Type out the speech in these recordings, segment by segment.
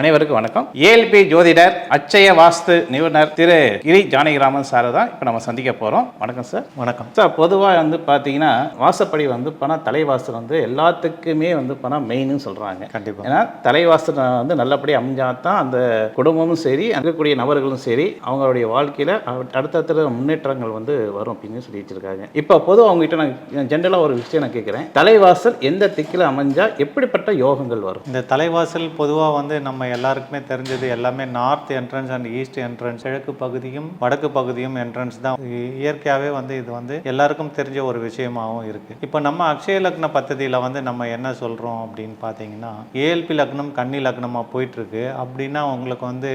அனைவருக்கும் வணக்கம். ஏஎல்பி ஜோதிடர் அச்சய வாஸ்து நிபுணர் திரு கிரி ஜானகிராமன் சார் தான் இப்போ நம்ம சந்திக்க போகிறோம் வணக்கம் சார். வணக்கம். சார் பொதுவாக வந்து பார்த்தீங்கன்னா வாசப்படி வந்து பணம் தலைவாசல் வந்து எல்லாத்துக்குமே வந்து பணம் மெயின்னு சொல்கிறாங்க கண்டிப்பா. ஏன்னா தலைவாசல் வந்து நல்லபடி அமைஞ்சால் தான் அந்த குடும்பமும் சரி இருக்கக்கூடிய நபர்களும் சரி அவங்களுடைய வாழ்க்கையில் அடுத்தடுத்த முன்னேற்றங்கள் வந்து வரும் அப்படின்னு சொல்லி வச்சிருக்காங்க. இப்போ பொதுவாக அவங்ககிட்ட நான் ஜென்ரலாக ஒரு விஷயம் நான் கேட்குறேன் தலைவாசல் எந்த திக்கில் அமைஞ்சா எப்படிப்பட்ட யோகங்கள் வரும்? இந்த தலைவாசல் பொதுவாக வந்து நம்ம எல்லாருக்குமே தெரிஞ்சது எல்லாமே north entrance and east entrance கிழக்கு பகுதியும் வடக்கு பகுதியும் என்ட்ரன்ஸ் தான். இயற்கையாகவே வந்து இது வந்து எல்லாருக்கும் தெரிஞ்ச ஒரு விஷயமாகவும் இருக்கு. இப்போ நம்ம அக்ஷய லக்ன பத்ததியில் வந்து நம்ம என்ன சொல்கிறோம் அப்படின்னு பார்த்தீங்கன்னா ஏஎல்பி லக்னம் கன்னி லக்னமாக போயிட்டு இருக்கு. அப்படின்னா உங்களுக்கு வந்து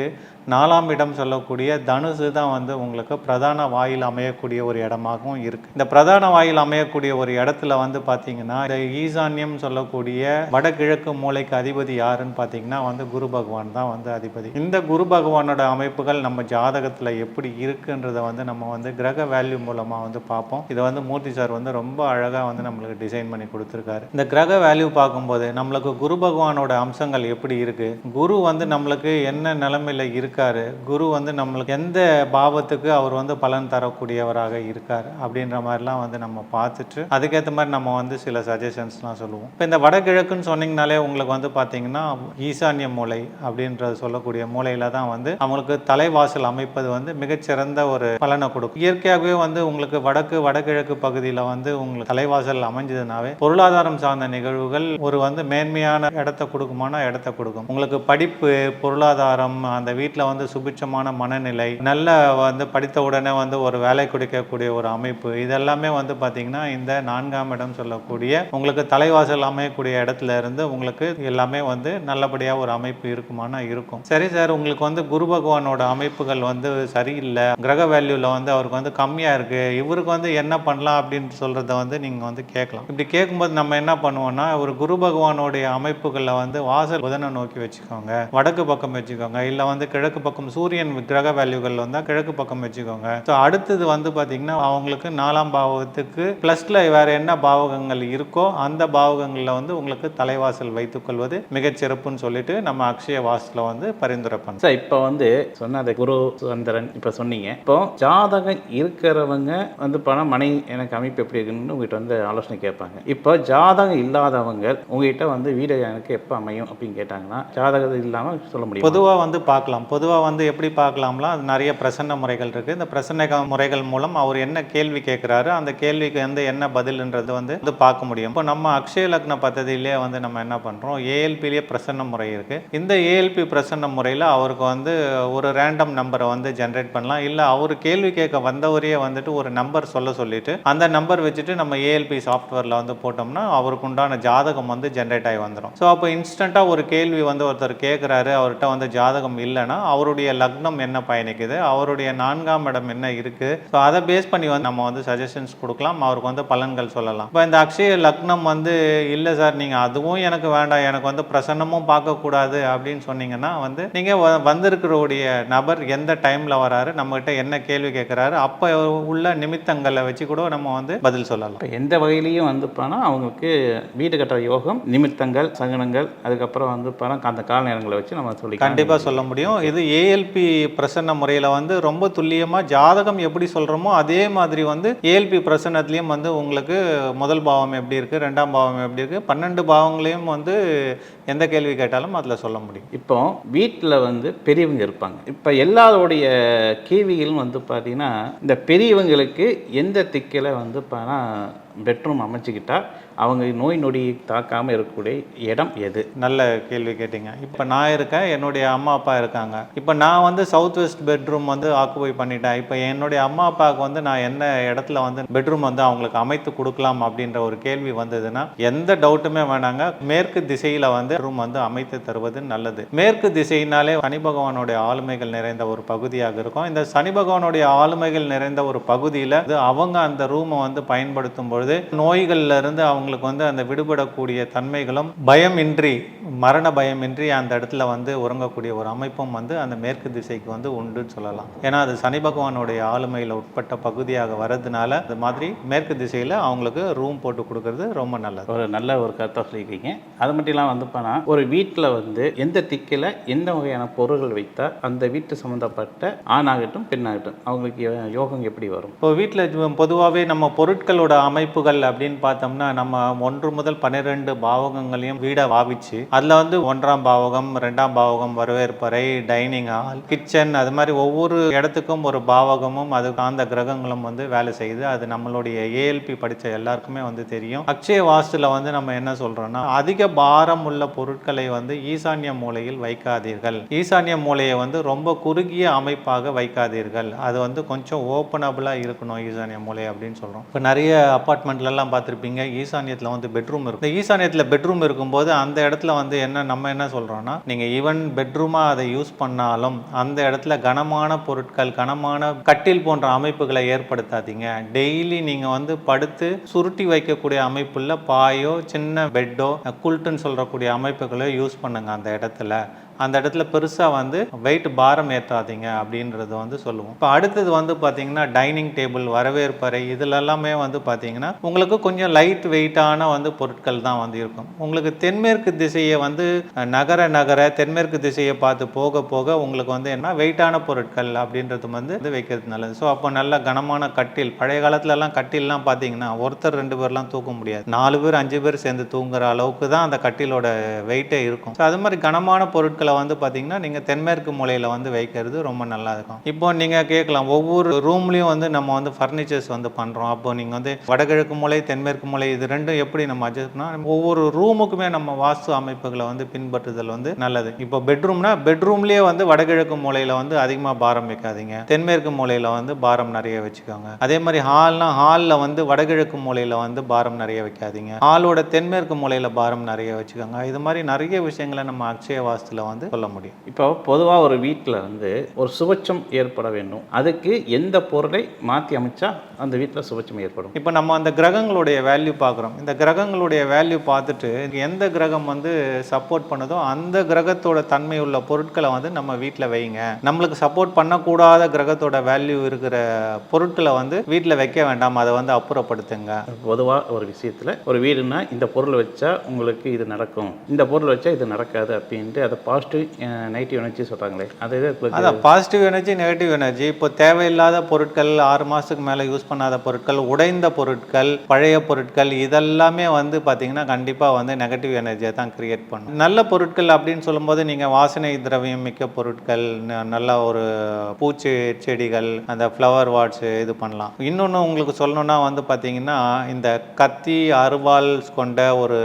நாலாம் இடம் சொல்லக்கூடிய தனுசு தான் வந்து உங்களுக்கு பிரதான வாயில் அமையக்கூடிய ஒரு இடமாகவும் இருக்கு. இந்த பிரதான வாயில் அமையக்கூடிய ஒரு இடத்துல வந்து பார்த்தீங்கன்னா இந்த ஈசான்யம் சொல்லக்கூடிய வடகிழக்கு மூலைக்கு அதிபதி யாருன்னு பார்த்தீங்கன்னா வந்து குரு பகவான் தான் வந்து அதிபதி. இந்த குரு பகவானோட அமைப்புகள் நம்ம ஜாதகத்தில் எப்படி இருக்குன்றத வந்து நம்ம வந்து கிரக வேல்யூ மூலமாக வந்து பார்ப்போம் இதை வந்து மூர்த்தி சார் வந்து ரொம்ப அழகாக வந்து நம்மளுக்கு டிசைன் பண்ணி கொடுத்துருக்காரு. இந்த கிரக வேல்யூ பார்க்கும்போது நம்மளுக்கு குரு பகவானோட அம்சங்கள் எப்படி இருக்குது குரு வந்து நம்மளுக்கு என்ன நிலைமையில இருக்கார். குரு வந்து நம்மளுக்கு எந்த பாவத்துக்கு அவர் வந்து பலன் தரக்கூடியவராக இருக்கார் அப்படின்ற மாதிரிலாம் வந்து நம்ம பார்த்துட்டு அதுக்கேற்ற மாதிரி நம்ம வந்து சில சஜஷன்ஸ்லாம் சொல்லுவோம். இப்போ இந்த வடகிழக்குன்னு சொன்னீங்கனாலே உங்களுக்கு வந்து பார்த்தீங்கன்னா ஈசான்ய மூலை அப்படின்றது சொல்லக்கூடிய மூலையில் தான் வந்து அவங்களுக்கு தலைவாசல் அமைப்பது வந்து மிகச்சிறந்த ஒரு பலனை கொடுக்கும். இயற்கையாகவே வந்து உங்களுக்கு வடக்கு வடகிழக்கு பகுதியில் வந்து உங்களுக்கு தலைவாசல் அமைஞ்சதுனாவே பொருளாதாரம் சார்ந்த நிகழ்வுகள் ஒரு வந்து மேன்மையான இடத்த கொடுக்குமானா இடத்த கொடுக்கும். உங்களுக்கு படிப்பு பொருளாதாரம் அந்த வீட்டில் வந்து சுபிட்சமான மனநிலை நல்ல வந்து படித்த உடனே வந்து ஒரு வேலை கொடுக்கக்கூடிய ஒரு அமைப்பு இதெல்லாமே வந்து பார்த்தீங்கன்னா இந்த நான்காம் இடம் சொல்லக்கூடிய உங்களுக்கு தலைவாசல் அமையக்கூடிய இடத்துல இருந்து உங்களுக்கு எல்லாமே வந்து நல்லபடியாக ஒரு அமைப்பு இருக்குமானா இருக்கும். சரி சார் உங்களுக்கு வந்து குரு பகவானோட அமைப்புகள் வந்து சரியில்லை கிரக வேல்யூவில் வந்து அவருக்கு வந்து கம்மியாக இருக்கு இவருக்கு வந்து என்ன பண்ணலாம் அப்படின்னு சொல்கிறத வந்து நீங்கள் வந்து கேட்கலாம். இப்படி கேட்கும்போது நம்ம என்ன பண்ணுவோம்னா ஒரு குரு பகவானோடைய அமைப்புகளில் வந்து வாசல் புதனை நோக்கி வச்சுக்கோங்க வடக்கு பக்கம் வச்சுக்கோங்க இல்லை வந்து கிழக்கு பக்கம் சூரியன் கிரக வேல்யூகள் வந்தால் கிழக்கு பக்கம் வச்சுக்கோங்க. ஸோ அடுத்தது வந்து பார்த்தீங்கன்னா அவங்களுக்கு நாலாம் பாவத்துக்கு ப்ளஸில் வேற என்ன பாவகங்கள் இருக்கோ அந்த பாவகங்களில் வந்து உங்களுக்கு தலைவாசல் வைத்துக்கொள்வது மிகச்சிறப்புன்னு சொல்லிட்டு நம்ம அக்ஷய வாசலில் வந்து பரிந்துரை பண்ணோம். சார் இப்போ வந்து சொன்னது குரு சுதந்திரன் இப்போ சொன்னீங்க. இப்போ ஜாதகம் இருக்கிறவங்க வந்து பணம் மனை எனக்கு அமைப்பு எப்படி இருக்குன்னு உங்ககிட்ட வந்து ஆலோசனை கேட்பாங்க. இப்போ ஜாதகம் இல்லாதவங்க உங்ககிட்ட வந்து வீடு எனக்கு எப்போ அமையும் அப்படின்னு கேட்டாங்கன்னா ஜாதகம் இல்லாமல் சொல்ல முடியும்? பொதுவாக வந்து பார்க்கலாம். பொதுவாக வந்து எப்படி பார்க்கலாம்லாம் அது நிறைய பிரசன்ன முறைகள் இருக்குது இந்த பிரசன்ன முறைகள் மூலம் அவர் என்ன கேள்வி கேட்குறாரு அந்த கேள்விக்கு வந்து என்ன பதில்ன்றது வந்து வந்து பார்க்க முடியும். இப்போ நம்ம அக்ஷய லக்ன பദ്ധதியிலே வந்து நம்ம என்ன பண்ணுறோம் ஏஎல்பிலேயே பிரசன்ன முறை இருக்குது இந்த ஏஎல்பி பிரசன்ன முறையில் அவருக்கு வந்து ஒரு ரேண்டம் நம்பரை வந்து ஜென்ரேட் பண்ணலாம். இல்லை அவர் கேள்வி கேட்க வந்தவரையே வந்துட்டு ஒரு நம்பர் சொல்ல சொல்லிட்டு அந்த நம்பர் வச்சுட்டு நம்ம ஏஎல்பி சாஃப்ட்வேரில் வந்து போட்டோம்னா அவருக்கு உண்டான ஜாதகம் வந்து ஜென்ரேட் ஆகி வந்துடும் ஸோ அப்போ இன்ஸ்டண்ட்டாக ஒரு கேள்வி வந்து ஒருத்தர் கேட்குறாரு அவர்கிட்ட வந்து ஜாதகம் இல்லைன்னா அவருடைய லக்னம் என்ன பயணிக்குது? அவருடைய நான்காம் இடம் என்ன இருக்குது ஸோ அதை பேஸ் பண்ணி வந்து நம்ம வந்து சஜஷன்ஸ் கொடுக்கலாம். அவருக்கு வந்து பலன்கள் சொல்லலாம். இப்போ இந்த அக்ஷய லக்னம் வந்து இல்லை சார் நீங்கள் அதுவும் எனக்கு வேண்டாம். எனக்கு வந்து பிரசன்னமும் பார்க்கக்கூடாது. அப்படின்னு சொன்னீங்கன்னா வந்து நீங்கள் வந்திருக்கிறவுடைய நபர் எந்த டைமில் வராரு? நம்மகிட்ட என்ன கேள்வி கேட்குறாரு? அப்போ உள்ள நிமித்தங்களை வச்சு கூட நம்ம வந்து பதில் சொல்லலாம். எந்த வகையிலையும் வந்து பணம் அவங்களுக்கு வீடு கட்டுற யோகம் நிமித்தங்கள் சகனங்கள் அதுக்கப்புறம் வந்து பணம் அந்த கால நேரங்களை வச்சு நம்ம சொல்லி கண்டிப்பாக சொல்ல முடியும். இது ஏஎல்பி பிரசன்ன முறையில் வந்து ரொம்ப துல்லியமாக ஜாதகம் எப்படி சொல்கிறோமோ அதே மாதிரி வந்து ஏஎல்பி பிரசன்னத்துலேயும் வந்து உங்களுக்கு முதல் பாவம் எப்படி இருக்குது ரெண்டாம் பாவம் எப்படி இருக்குது பன்னெண்டு பாவங்களையும் வந்து எந்த கேள்வி கேட்டாலும் அதில் சொல்ல முடியும். இப்போ வீட்டில் வந்து பெரியவங்க இருப்பாங்க. இப்போ எல்லாருடைய கேள்விகளும் வந்து பார்த்திங்கன்னா இந்த பெரியவங்களுக்கு எந்த திக்கில் வந்து பார்த்தா பெட்ரூம் அமைச்சிக்கிட்டால் அவங்க நோய் நொடி தாக்காமல் இருக்கக்கூடிய இடம் எது? நல்ல கேள்வி கேட்டீங்க. இப்போ நான் இருக்கேன் என்னுடைய அம்மா அப்பா இருக்காங்க. இப்போ நான் வந்து சவுத் வெஸ்ட் பெட்ரூம் வந்து ஆக்குபை பண்ணிட்டேன். இப்போ என்னுடைய அம்மா அப்பாவுக்கு வந்து நான் என்ன இடத்துல வந்து பெட்ரூம் வந்து அவங்களுக்கு அமைத்து கொடுக்கலாம் அப்படின்ற ஒரு கேள்வி வந்ததுன்னா எந்த டவுட்டுமே வேணாங்க. மேற்கு திசையில் வந்து ரூம் வந்து அமைத்து தருவது நல்லது. மேற்கு திசையினாலே சனி பகவானுடைய ஆளுமைகள் நிறைந்த ஒரு பகுதியாக இருக்கும். இந்த சனி பகவானுடைய ஆளுமைகள் நிறைந்த ஒரு பகுதியில் அவங்க அந்த ரூமை வந்து பயன்படுத்தும் பொழுது நோய்கள்ல இருந்து அவங்க அவங்களுக்கு வந்து அந்த விடுபடக்கூடிய தன்மைகளும் பயமின்றி மரண பயமின்றி அந்த இடத்துல வந்து உறங்கக்கூடிய ஒரு அமைப்பும் வந்து அந்த மேற்கு திசைக்கு வந்து உண்டுன்னு சொல்லலாம். ஏன்னா அது சனி பகவானுடைய ஆளுமையில் உட்பட்ட பகுதியாக வர்றதுனால அது மாதிரி மேற்கு திசையில் அவங்களுக்கு ரூம் போட்டு கொடுக்கறது ரொம்ப நல்லது. ஒரு நல்ல ஒரு கருத்தை சொல்லியிருக்கீங்க. அது மட்டும் இல்லாமல் வந்து போனா ஒரு வீட்டில் வந்து எந்த திக்கில் எந்த வகையான பொருள்கள் வைத்தா அந்த வீட்டு சம்மந்தப்பட்ட ஆணாகட்டும் பெண்ணாகட்டும் அவங்களுக்கு யோகம் எப்படி வரும்? இப்போ வீட்டில் பொதுவாகவே நம்ம பொருட்களோட அமைப்புகள் அப்படின்னு பார்த்தோம்னா நம்ம ஒன்று முதல் பன்னிரெண்டு பாவகங்களையும் வீடை வாவிச்சு அதில் வந்து ஒன்றாம் பாவகம் ரெண்டாம் பாவகம் வரவேற்பறை டைனிங் ஹால் கிச்சன் அது மாதிரி ஒவ்வொரு இடத்துக்கும் ஒரு பாவகமும் அது அந்த கிரகங்களும் வந்து வேலை செய்யுது அது நம்மளுடைய ஏஎல்பி படித்த எல்லாருக்குமே வந்து தெரியும். அக்ஷய வாஸ்துல வந்து நம்ம என்ன சொல்றோம்னா அதிக பாரம் உள்ள பொருட்களை வந்து ஈசான்ய மூலையில் வைக்காதீர்கள். ஈசான்ய மூலையை வந்து ரொம்ப குறுகிய அமைப்பாக வைக்காதீர்கள். அது வந்து கொஞ்சம் ஓப்பனபிளாக இருக்கணும் ஈசான்ய மூலை அப்படின்னு சொல்கிறோம் இப்போ நிறைய அப்பார்ட்மெண்ட்லலாம் பார்த்துருப்பீங்க ஈசானியத்தில் வந்து பெட்ரூம் இருக்கும். இந்த ஈசானியத்தில் பெட்ரூம் இருக்கும்போது அந்த இடத்துல வந்து என்ன நம்ம என்ன சொல்கிறோம்னா நீங்கள் ஈவன் பெட்ரூமாக அதை யூஸ் பண்ணாலும் அந்த இடத்துல கனமான பொருட்கள் கனமான கட்டில் போன்ற அமைப்புகளை ஏற்படுத்தாதீங்க. டெய்லி நீங்கள் வந்து படுத்து சுருட்டி வைக்கக்கூடிய அமைப்புள்ள பாயோ சின்ன பெட்டோ குல்ட்டுன்னு சொல்லக்கூடிய அமைப்புகளோ யூஸ் பண்ணுங்கள் அந்த இடத்துல. அந்த இடத்துல பெருசாக வந்து வெயிட் பாரம் ஏற்றாதீங்க அப்படின்றது வந்து சொல்லுவோம். இப்போ அடுத்தது வந்து பார்த்தீங்கன்னா டைனிங் டேபிள் வரவேற்பறை இதில் எல்லாமே வந்து பார்த்தீங்கன்னா உங்களுக்கு கொஞ்சம் லைட் வெயிட்டான வந்து பொருட்கள் தான் வந்து இருக்கும். உங்களுக்கு தென்மேற்கு திசையை வந்து நகர நகர தென்மேற்கு திசையை பார்த்து போக போக உங்களுக்கு வந்து என்ன வெயிட்டான பொருட்கள் அப்படின்றது வந்து வந்து வைக்கிறது நல்லது. ஸோ அப்போ நல்ல கனமான கட்டில் பழைய காலத்துலலாம் கட்டில்லாம் பார்த்தீங்கன்னா ஒருத்தர் ரெண்டு பேர்லாம் தூக்க முடியாது. நாலு பேர் அஞ்சு பேர் சேர்ந்து தூங்குற அளவுக்கு தான் அந்த கட்டிலோட வெயிட்டே இருக்கும். ஸோ அது மாதிரி கனமான பொருட்கள் வந்து பார்த்தீங்கன்னா நீங்கள் தென்மேற்கு மூலையில் வந்து வைக்கிறது ரொம்ப நல்லா இருக்கும். இப்போ நீங்கள் கேட்கலாம் ஒவ்வொரு ரூம்லேயும் வந்து நம்ம வந்து ஃபர்னிச்சர்ஸ் வந்து பண்ணுறோம் அப்போ நீங்கள் வந்து வடகிழக்கு மூலை தென்மேற்கு மூலை இது ரெண்டும் எப்படி நம்ம அட்ஜஸ்ட் பண்ணால் ஒவ்வொரு ரூமுக்குமே நம்ம வாஸ்து அமைப்புகளை வந்து பின்பற்றுதல் வந்து நல்லது. இப்போ பெட்ரூம்னா பெட்ரூம்லேயே வந்து வடகிழக்கு மூலையில் வந்து அதிகமாக பாரம் வைக்காதீங்க. தென்மேற்கு மூலையில் வந்து பாரம் நிறைய வச்சுக்கோங்க. அதே மாதிரி ஹால்னா ஹாலில் வந்து வடகிழக்கு மூலையில் வந்து பாரம் நிறைய வைக்காதீங்க. ஹாலோட தென்மேற்கு மூலையில் பாரம் நிறைய வச்சுக்கோங்க. இது மாதிரி நிறைய விஷயங்களை நம்ம அக்ஷய வாஸ்துல வந்து சொல்ல முடியும். இப்போ பொதுவாக ஒரு வீட்டில் வந்து ஒரு சுபட்சம் ஏற்பட வேண்டும். அதுக்கு எந்த பொருளை மாற்றி அமைச்சா அந்த வீட்டில் சுபட்சம் ஏற்படும்? இப்போ நம்ம அந்த கிரகங்களுடைய வேல்யூ பார்க்குறோம். இந்த கிரகங்களுடைய வேல்யூ பார்த்துட்டு எந்த கிரகம் வந்து சப்போர்ட் பண்ணுதோ அந்த கிரகத்தோட தன்மை உள்ள பொருட்களை வந்து நம்ம வீட்டில் வைங்க. நம்மளுக்கு சப்போர்ட் பண்ணக்கூடாத கிரகத்தோட வேல்யூ இருக்கிற பொருட்களை வந்து வீட்டில் வைக்க வேண்டாம். அதை வந்து அப்புறப்படுத்துங்க. பொதுவாக ஒரு விஷயத்தில் ஒரு வீடுனா இந்த பொருள் வச்சா உங்களுக்கு இது நடக்கும். இந்த பொருள் வச்சா இது நடக்காது அப்படின்ட்டு அதை பாசிட்டிவ் நெகட்டிவ் எனர்ஜி சொல்கிறாங்களே அது அதான் பாசிட்டிவ் எனர்ஜி நெகட்டிவ் எனர்ஜி இப்போ தேவையில்லாத பொருட்கள் ஆறு மாதத்துக்கு மேலே யூஸ் பண்ணாத பொருட்கள் உடைந்த பொருட்கள் பழைய பொருட்கள் இதெல்லாமே வந்து பார்த்தீங்கன்னா கண்டிப்பாக வந்து நெகட்டிவ் எனர்ஜியை தான் கிரியேட் பண்ணும். நல்ல பொருட்கள் அப்படின்னு சொல்லும்போது நீங்கள் வாசனை திரவியம் மிக்க பொருட்கள் நல்ல ஒரு பூச்சி செடிகள் அந்த ஃப்ளவர் வாட்ஸ் இது பண்ணலாம். இன்னொன்று உங்களுக்கு சொல்லணும்னா வந்து பார்த்தீங்கன்னா இந்த கத்தி அருவாள் கொண்ட ஒரு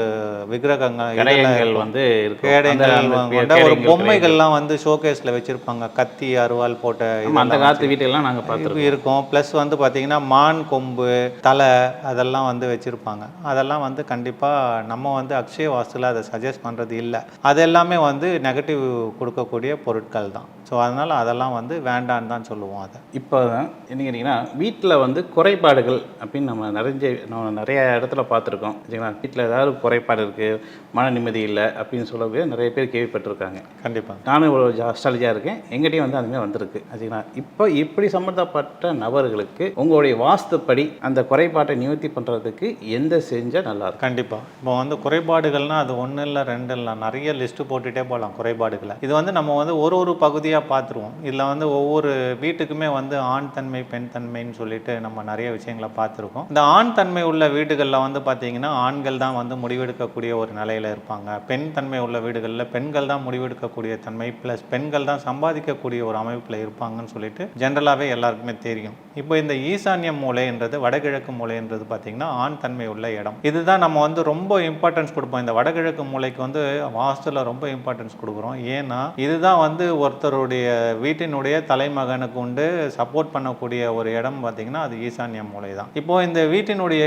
விக்கிரகங்கள் வந்து கேடயங்கள் கொண்ட ஒரு பொம்மைகள்லாம் வந்து ஷோகேஸ்ல வச்சிருப்பாங்க. கத்தி அருவாள் போட்ட அந்த காலத்து வீட்டுக்கெல்லாம் நாங்கள் பார்த்துருக்கோம். இருக்கும். ப்ளஸ் வந்து பார்த்தீங்கன்னா மான் கொம்பு தலை அதெல்லாம் வந்து வச்சுருப்பாங்க. அதெல்லாம் வந்து கண்டிப்பாக நம்ம வந்து அக்ஷய வாஸ்துல அதை சஜஸ்ட் பண்ணுறது இல்லை. அது எல்லாமே வந்து நெகட்டிவ் கொடுக்கக்கூடிய பொருட்கள் தான் ஸோ அதனால் அதெல்லாம் வந்து வேண்டான்னு தான் சொல்லுவோம் அதை. இப்போ என்ன கேட்டிங்கன்னா வீட்டில் வந்து குறைபாடுகள் அப்படின்னு நம்ம நிறைஞ்ச நம்ம நிறைய இடத்துல பார்த்துருக்கோம். சரிங்களா? வீட்டில் ஏதாவது குறைபாடு இருக்குது மன நிம்மதி இல்லை அப்படின்னு சொல்லக்கூடிய நிறைய பேர் கேள்விப்பட்டிருக்காங்க. கண்டிப்பாக நானும் ஒரு அஸ்ட்ராலஜியாக இருக்கேன். எங்கிட்டையும் வந்து அதுமாதிரி வந்திருக்கு. சரிங்களா? இப்போ இப்படி சம்மந்தப்பட்ட நபர்களுக்கு உங்களுடைய வாஸ்துப்படி அந்த குறைபாட்டை நிவர்த்தி பண்ணுறதுக்கு எந்த செஞ்சால் நல்லா இருக்கும்? கண்டிப்பாக இப்போ வந்து குறைபாடுகள்னா அது ஒன்று இல்லை ரெண்டு இல்லை. நிறைய லிஸ்ட்டு போட்டுகிட்டே போகலாம் குறைபாடுகளை. இது வந்து நம்ம வந்து ஒரு ஒரு பகுதியாக பார்த்துருவோம். இதில் வந்து ஒவ்வொரு வீட்டுக்குமே வந்து ஆண் தன்மை பெண் தன்மைன்னு சொல்லிட்டு நம்ம நிறைய விஷயங்களை பார்த்துருக்கோம். இந்த ஆண் தன்மை உள்ள வீடுகளில் வந்து பார்த்தீங்கன்னா ஆண்கள் தான் வந்து முடிவெடுக்கக்கூடிய ஒரு நிலையில் இருப்பாங்க. பெண் தன்மை உள்ள வீடுகளில் பெண்கள் தான் முடிவெடுக்கக்கூடிய தன்மை ப்ளஸ் பெண்கள் தான் சம்பாதிக்கக்கூடிய ஒரு அமைப்பில் இருப்பாங்கன்னு சொல்லிட்டு ஜென்ரலாகவே எல்லாருக்குமே தெரியும். இப்போ இந்த ஈசான்ய மூலைன்றது வடகிழக்கு மூலைன்றது பார்த்திங்கன்னா ஆண் தன்மை உள்ள இடம். இதுதான் நம்ம வந்து ரொம்ப இம்பார்ட்டன்ஸ் கொடுப்போம். இந்த வடகிழக்கு மூலைக்கு வந்து வாஸ்துல ரொம்ப இம்பார்ட்டன்ஸ் கொடுக்குறோம். ஏன்னா இதுதான் வந்து ஒருத்தரோட அவருடைய வீட்டினுடைய தலைமகனுக்கு உண்டு சப்போர்ட் பண்ணக்கூடிய ஒரு இடம் பார்த்தீங்கன்னா அது ஈசான்ய மூலை தான் இப்போ இந்த வீட்டினுடைய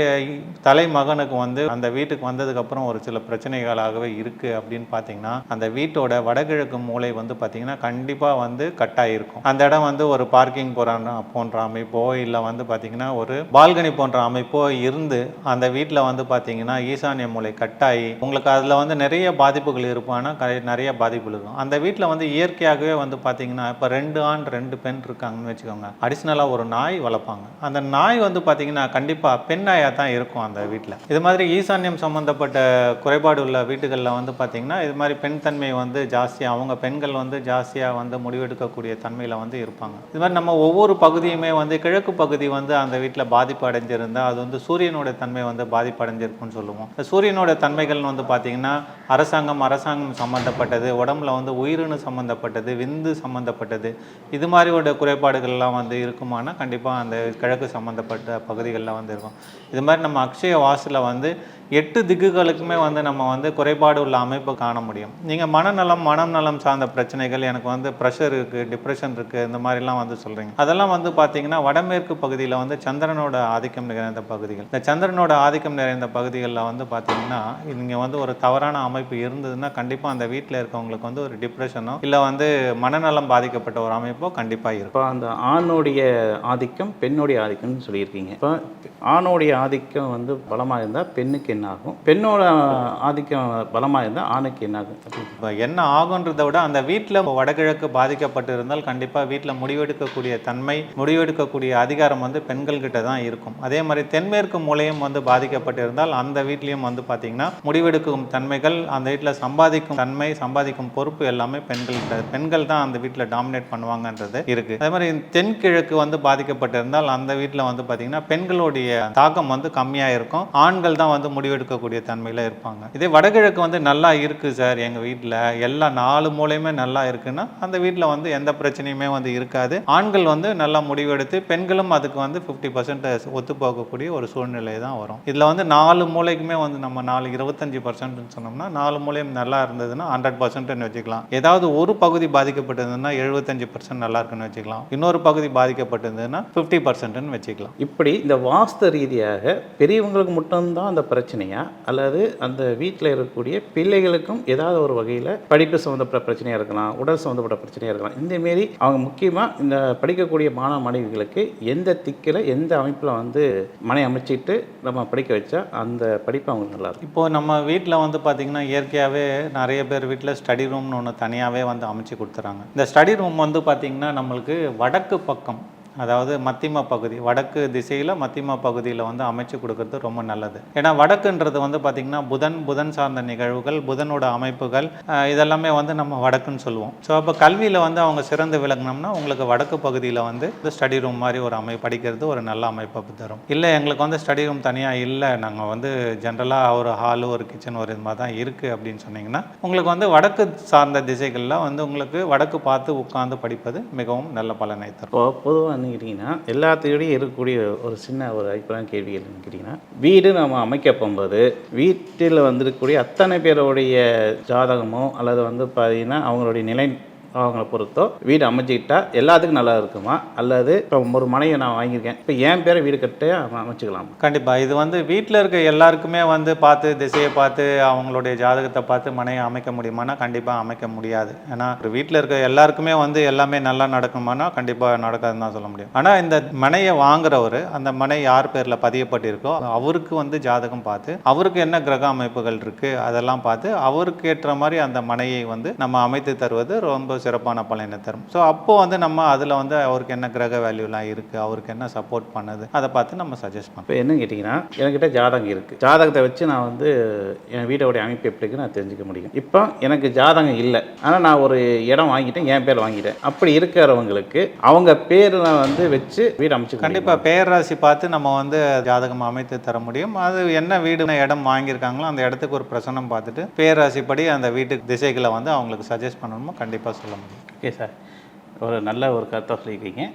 தலைமகனுக்கு வந்து அந்த வீட்டுக்கு வந்ததுக்கப்புறம் ஒரு சில பிரச்சனைகளாகவே இருக்கு அப்படின்னு பார்த்தீங்கன்னா அந்த வீட்டோட வடகிழக்கு மூலை வந்து பார்த்தீங்கன்னா கண்டிப்பாக வந்து கட்டாயிருக்கும் அந்த இடம் வந்து ஒரு பார்க்கிங் போற போன்ற அமைப்போ இல்லை வந்து பார்த்தீங்கன்னா ஒரு பால்கனி போன்ற அமைப்போ இருந்து அந்த வீட்டில் வந்து பார்த்தீங்கன்னா ஈசான்ய மூலை கட்டாயி உங்களுக்கு அதில் வந்து நிறைய பாதிப்புகள் இருப்பானா நிறைய பாதிப்பு இருக்கும். அந்த வீட்டில் வந்து இயற்கையாகவே வந்து பார்த்தீங்கன்னா பார்த்தீங்கன்னா இப்போ ரெண்டு ஆண் ரெண்டு பெண் இருக்காங்கன்னு வச்சுக்கோங்க. அடிஷ்னலாக ஒரு நாய் வளர்ப்பாங்க. அந்த நாய் வந்து பார்த்தீங்கன்னா கண்டிப்பாக பெண் நாயாக தான் இருக்கும் அந்த வீட்டில் இது மாதிரி ஈசான்யம் சம்மந்தப்பட்ட குறைபாடு உள்ள வீட்டுகளில் வந்து பார்த்தீங்கன்னா இது மாதிரி பெண் தன்மை வந்து ஜாஸ்தியாக அவங்க பெண்கள் வந்து ஜாஸ்தியாக வந்து முடிவெடுக்கக்கூடிய தன்மையில் வந்து இருப்பாங்க. இது மாதிரி நம்ம ஒவ்வொரு பகுதியுமே வந்து கிழக்கு பகுதி வந்து அந்த வீட்டில் பாதிப்பு அடைஞ்சிருந்தால் அது வந்து சூரியனோட தன்மை வந்து பாதிப்பு அடைஞ்சிருக்குன்னு சொல்லுவோம். இந்த சூரியனோட தன்மைகள்னு வந்து பார்த்தீங்கன்னா அரசாங்கம் அரசாங்கம் சம்மந்தப்பட்டது உடம்புல வந்து உயிரினு சம்மந்தப்பட்டது விந்து சம்மந்தப்பட்டது இது மாதிரியோட குறைபாடுகள்லாம் வந்து இருக்குமானா கண்டிப்பாக அந்த கிழக்கு சம்மந்தப்பட்ட பகுதிகளில் வந்து இருக்கும். இது மாதிரி நம்ம அக்ஷய வாசில் வந்து எட்டு திக்குகளுக்குமே வந்து நம்ம வந்து குறைபாடு உள்ள அமைப்பை காண முடியும். நீங்கள் மனநலம் மனம் நலம் சார்ந்த பிரச்சனைகள் எனக்கு வந்து ப்ரெஷர் இருக்குது டிப்ரெஷன் இருக்குது இந்த மாதிரிலாம் வந்து சொல்கிறீங்க அதெல்லாம் வந்து பார்த்தீங்கன்னா வடமேற்கு பகுதியில் வந்து சந்திரனோட ஆதிக்கம் நிறைந்த பகுதிகள். இந்த சந்திரனோட ஆதிக்கம் நிறைந்த பகுதிகளில் வந்து பார்த்தீங்கன்னா நீங்கள் வந்து ஒரு தவறான அமைப்பு இருந்ததுன்னா கண்டிப்பாக அந்த வீட்டில் இருக்கவங்களுக்கு வந்து ஒரு டிப்ரெஷனோ இல்லை வந்து மனநலம் பாதிக்கப்பட்ட ஒரு அமைப்போ கண்டிப்பாக இருக்கும். இப்போ அந்த ஆணுடைய ஆதிக்கம் பெண்ணுடைய ஆதிக்கம்னு சொல்லியிருக்கீங்க. இப்போ ஆணுடைய ஆதிக்கம் வந்து பலமாக இருந்தால் பெண்ணுக்கு என்ன ஆகும் பெண்ணோட ஆதிக்கம் பலமாக இருந்தால் ஆணுக்கு என்ன ஆகும் இப்போ என்ன ஆகுன்றத விட அந்த வீட்டில் வடகிழக்கு பாதிக்கப்பட்டு இருந்தால் கண்டிப்பாக வீட்டில் முடிவெடுக்கக்கூடிய தன்மை முடிவெடுக்கக்கூடிய அதிகாரம் வந்து பெண்கள்கிட்ட தான் இருக்கும். அதே மாதிரி தென்மேற்கு மூலையும் வந்து பாதிக்கப்பட்டு இருந்தால் அந்த வீட்லேயும் வந்து பார்த்திங்கன்னா முடிவெடுக்கும் தன்மைகள் அந்த வீட்டில் சம்பாதிக்கும் தன்மை சம்பாதிக்கும் பொறுப்பு எல்லாமே பெண்கள்கிட்ட பெண்கள் தான் அந்த வீட்டில் டாமினேட் பண்ணுவாங்கன்றது இருக்குது அதே மாதிரி தென்கிழக்கு வந்து பாதிக்கப்பட்டிருந்தால் அந்த வீட்டில் வந்து பார்த்திங்கன்னா பெண்களுடைய தாக்கம் வந்து கம்மியாக இருக்கும் ஆண்கள் தான் வந்து முடிவெடுக்கக்கூடிய தன்மையில் இருப்பாங்க. இதே வடகிழக்கு வந்து நல்லா இருக்குது சார் எங்கள் வீட்டில் எல்லா நாலு மூலையுமே நல்லா இருக்குன்னா அந்த வீட்டில் வந்து எந்த பிரச்சனையுமே வந்து இருக்காது. ஆண்கள் வந்து நல்லா முடிவெடுத்து பெண்களும் அதுக்கு வந்து ஃபிஃப்டி பர்சன்ட் ஒத்து போகக்கூடிய ஒரு சூழ்நிலை தான் வரும். இதில் வந்து நாலு மூலைக்குமே வந்து நம்ம நாலு இருபத்தஞ்சு பர்சன்ட்னு சொன்னோம்னா நாலு மூலையும் நல்லா இருந்ததுன்னா ஹண்ட்ரட் பர்சன்ட்னு வச்சுக்கலாம். ஏதாவது ஒரு பகுதி பாதிக்கப்பட்டிருந்ததுன்னா எழுபத்தஞ்சு பர்சன்ட் நல்லா இருக்குன்னு வச்சுக்கலாம். இன்னொரு பகுதி பாதிக்கப்பட்டிருந்ததுன்னா ஃபிஃப்டி பர்சன்ட்னு வச்சுக்கலாம். இப்படி இந்த வாஸ்து ரீதியாக பெரியவங்களுக்கு மட்டும்தான் அந்த பிரச்சனையா? அல்லது அந்த வீட்டில் இருக்கக்கூடிய பிள்ளைகளுக்கும் ஏதாவது ஒரு வகையில் படிப்பு சம்மந்தப்பட்ட பிரச்சனையாக இருக்கலாம் உடல் சம்மந்தப்பட்ட பிரச்சனையாக இருக்கலாம். இந்த மாரி அவங்க முக்கியமாக இந்த படிக்கக்கூடிய மாணவ மாணவிகளுக்கு எந்த திக்கில் எந்த அமைப்பில் வந்து மனை அமைச்சிட்டு நம்ம படிக்க வச்சா அந்த படிப்பு அவங்களுக்கு நல்லா இப்போ நம்ம வீட்டில் வந்து பார்த்திங்கன்னா இயற்கையாகவே நிறைய பேர் வீட்டில் ஸ்டடி ரூம்னு ஒன்று தனியாகவே வந்து அமைச்சு கொடுத்துறாங்க. இந்த ஸ்டடி ரூம் வந்து பார்த்திங்கன்னா நம்மளுக்கு வடக்கு பக்கம் அதாவது மத்திம பகுதி வடக்கு திசையில் மத்திம பகுதியில் வந்து அமைச்சு கொடுக்கறது ரொம்ப நல்லது. ஏன்னா வடக்குன்றது வந்து பார்த்திங்கன்னா புதன் புதன் சார்ந்த நிகழ்வுகள் புதனோட அமைப்புகள் இதெல்லாமே வந்து நம்ம வடக்குன்னு சொல்லுவோம். ஸோ அப்போ கல்வியில் வந்து அவங்க சிறந்து விளங்கினோம்னா உங்களுக்கு வடக்கு பகுதியில் வந்து ஸ்டடி ரூம் மாதிரி ஒரு அமை படிக்கிறது ஒரு நல்ல அமைப்பை தரும். இல்லை எங்களுக்கு வந்து ஸ்டடி ரூம் தனியாக இல்லை நாங்கள் வந்து ஜென்ரலாக ஒரு ஹாலு ஒரு கிச்சன் ஒரு இது மாதிரி தான் இருக்குது அப்படின்னு சொன்னீங்கன்னா உங்களுக்கு வந்து வடக்கு சார்ந்த திசைகளில் வந்து உங்களுக்கு வடக்கு பார்த்து உட்கார்ந்து படிப்பது மிகவும் நல்ல பலனை தரும். பொதுவாக என்னன்னு கேட்டிங்கன்னா எல்லாத்துக்கிட்டையும் இருக்கக்கூடிய ஒரு சின்ன ஒரு அடிப்படையான கேள்வி என்னன்னு கேட்டிங்கன்னா வீடு நம்ம அமைக்க போகும்போது வீட்டில் வந்திருக்கக்கூடிய அத்தனை பேருடைய ஜாதகமோ அல்லது வந்து பார்த்திங்கன்னா அவங்களுடைய நிலை அவங்கள பொறுத்தோ வீடு அமைச்சிக்கிட்டா எல்லாத்துக்கும் நல்லா இருக்குமா? அல்லது இப்போ ஒரு மனையை நான் வாங்கியிருக்கேன். இப்போ என் பேரை வீடு கட்ட அமைச்சுக்கலாம்? கண்டிப்பாக இது வந்து வீட்டில் இருக்க எல்லாருக்குமே வந்து பார்த்து திசையை பார்த்து அவங்களுடைய ஜாதகத்தை பார்த்து மனையை அமைக்க முடியுமானா கண்டிப்பாக அமைக்க முடியாது. ஏன்னா ஒரு வீட்டில் இருக்க எல்லாருக்குமே வந்து எல்லாமே நல்லா நடக்குமானா கண்டிப்பாக நடக்காதுன்னு தான் சொல்ல முடியும். ஆனால் இந்த மனையை வாங்குறவர் அந்த மனை யார் பேரில் பதியப்பட்டிருக்கோ அவருக்கு வந்து ஜாதகம் பார்த்து அவருக்கு என்ன கிரக அமைப்புகள் இருக்குது அதெல்லாம் பார்த்து அவருக்கு ஏற்ற மாதிரி அந்த மனையை வந்து நம்ம அமைத்து தருவது ரொம்ப சிறப்பான பலனை தரும். ஸோ அப்போ வந்து நம்ம அதில் வந்து அவருக்கு என்ன கிரக வேல்யூலாம் இருக்குது அவருக்கு என்ன சப்போர்ட் பண்ணுது அதை பார்த்து நம்ம சஜஸ்ட் பண்ணலாம். இப்போ என்ன கேட்டிங்கன்னா என்கிட்ட ஜாதகம் இருக்குது ஜாதகத்தை வச்சு நான் வந்து என் வீட்டோடைய அமைப்பு எப்படி இருக்குன்னு நான் தெரிஞ்சுக்க முடியும். இப்போ எனக்கு ஜாதகம் இல்லை. ஆனால் நான் ஒரு இடம் வாங்கிட்டேன் என் பேர் வாங்கிட்டேன். அப்படி இருக்கிறவங்களுக்கு அவங்க பேரில் வந்து வச்சு வீடு அமைச்சு கண்டிப்பாக பேராசி பார்த்து நம்ம வந்து ஜாதகம் அமைத்து தர முடியும். அது என்ன வீடு இடம் வாங்கியிருக்காங்களோ அந்த இடத்துக்கு ஒரு பிரசனம் பார்த்துட்டு பேராசிப்படி அந்த வீட்டுக்கு திசைகளை வந்து அவங்களுக்கு சஜஸ்ட் பண்ணணுமோ கண்டிப்பாக சொல்ல முடியும். Okay sir. ஒரு நல்ல ஒரு கருத்தை சொல்லியிருக்கீங்க.